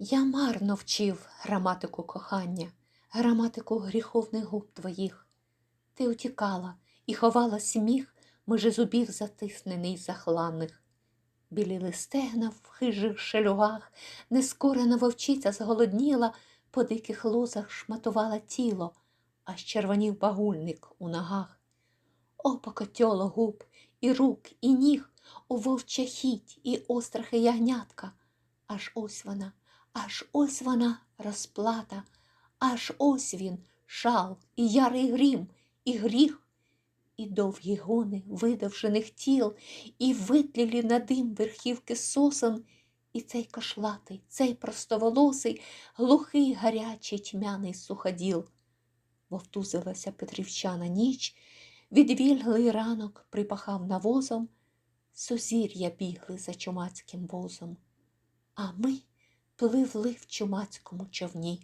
Я марно вчив граматику кохання, граматику гріховних губ твоїх. Ти утікала і ховала сміх, межи зубів затиснений захланих. Біліли стегна в хижих шелюгах, нескорена вовчиця зголодніла, по диких лозах шматувала тіло, а червонів багульник у ногах. О, покотьоло губ, і рук, і ніг, о вовча хіть, і острахи ягнятка. Аж ось вона, аж ось вона розплата, аж ось він, шал, і ярий грім, і гріх, і довгі гони видовжених тіл, і витлілі на дим верхівки сосен, і цей кошлатий, цей простоволосий, глухий, гарячий тьмяний суходіл. Вовтузилася петрівчана ніч, відвільглий ранок припахав навозом, сузір'я бігли за чумацьким возом, а ми пливли в чумацькому човні.